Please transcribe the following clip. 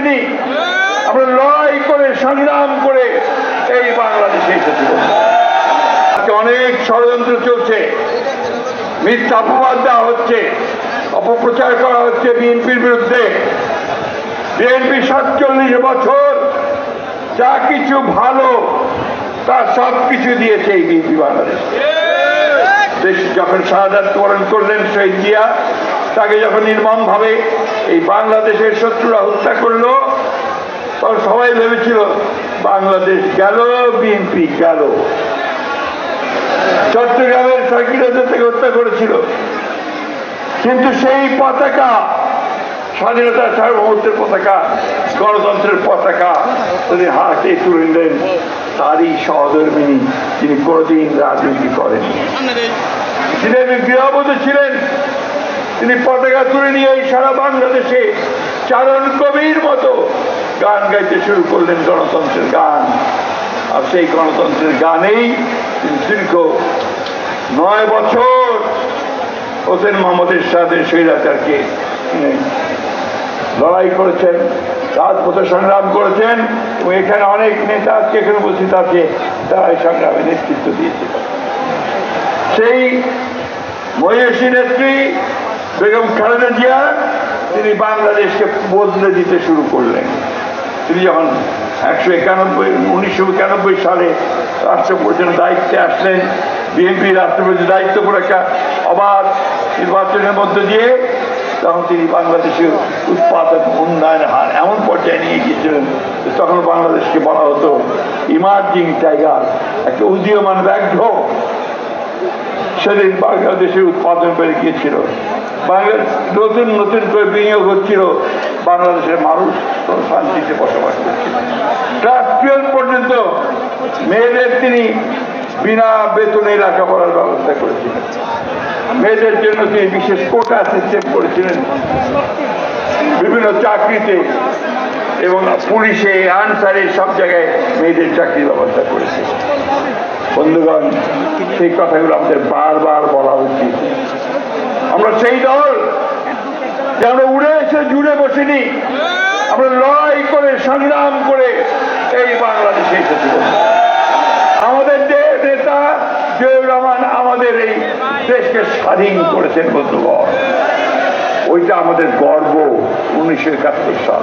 বসিনি আমরা লড়াই করে, সংগ্রাম করে এই বাংলাদেশে এসেছি। আজকে অনেক ষড়যন্ত্র চলছে। মিথ্যা অপবাদ দেওয়া হচ্ছে। অপপ্রচার করা হচ্ছে বিএনপির বিরুদ্ধে। বিএনপি সাতচল্লিশ বছর যা কিছু ভালো, তা সব কিছু দিয়েছে এই বিএনপি বাংলাদেশ দেশ যখন শাহাদাত বরণ করলেন শহীদ জিয়া তাকে যখন নির্মম ভাবে এই বাংলাদেশের শত্রুরা হত্যা করল তখন সবাই ভেবেছিল বাংলাদেশ গেল বিএনপি গেল। চট্টগ্রামের সাইকিলদের থেকে হত্যা করেছিল। কিন্তু সেই পতাকা স্বাধীনতার সার্বভৌমত্বের পতাকা গণতন্ত্রের পতাকা তিনি হাতে তুলে নিলেন তারই সহধর্মিনী তিনি কোনোদিন রাজনীতি করেন ছিলেন গৃহবধূ ছিলেন। তিনি পতাকা তুলে নিয়ে সারা বাংলাদেশে চারণ কবির মতো গান গাইতে শুরু করলেন গণতন্ত্রের গান। আর সেই গণতন্ত্রের গানেই তিনি দীর্ঘ নয় বছর হোসেন মোহাম্মদের সাথে স্বৈরাচারকে লড়াই করেছেন, রাজপথে সংগ্রাম করেছেন এবং এখানে অনেক নেতা আজকে এখানে উপস্থিত আছে, তারা এই সংগ্রামে নেতৃত্ব দিয়েছিল সেই মহিষী নেত্রী বেগম খালেদা জিয়া, তিনি বাংলাদেশকে বদলে দিতে শুরু করলেন। তিনি যখন একশো একানব্বই, উনিশশো একানব্বই সালে রাষ্ট্রপতির দায়িত্বে আসলেন, বিএনপি রাষ্ট্রপতির দায়িত্ব করে একটা অবাধ নির্বাচনের মধ্য দিয়ে তখন তিনি বাংলাদেশের উৎপাদন, উন্নয়নের হার এমন পর্যায়ে নিয়ে গিয়েছিলেন তখন বাংলাদেশকে বলা হতো ইমার্জিং টাইগার একটা উদীয়মান ব্যাঘ্র সেদিন বাংলাদেশের উৎপাদন বেড়ে গিয়েছিল। নতুন নতুন করে বিনিয়োগ হচ্ছিল। বাংলাদেশের মানুষ শান্তিতে বসবাস করছিল ক্লাস টুয়েলভ পর্যন্ত মেয়েদের তিনি বিনা বেতনে লেখাপড়ার ব্যবস্থা করেছিলেন। মেয়েদের জন্য তিনি বিশেষ কোটা সিস্টেম করেছিলেন। বিভিন্ন চাকরিতে এবং পুলিশে, আনসারে সব জায়গায় মেয়েদের চাকরির ব্যবস্থা করেছে বন্ধুগণ সেই কথাগুলো আমাদের বারবার বলা উচিত। আমরা সেই দল যে আমরা উড়ে এসে জুড়ে বসিনি, আমরা লড়াই করে, সংগ্রাম করে এই বাংলাদেশে এসেছি। আমাদের যে নেতা জিয়াউর রহমান আমাদের এই দেশকে স্বাধীন করেছেন, বন্ধুগণ। ওইটা আমাদের গর্ব, উনিশশো একাত্তর সাল।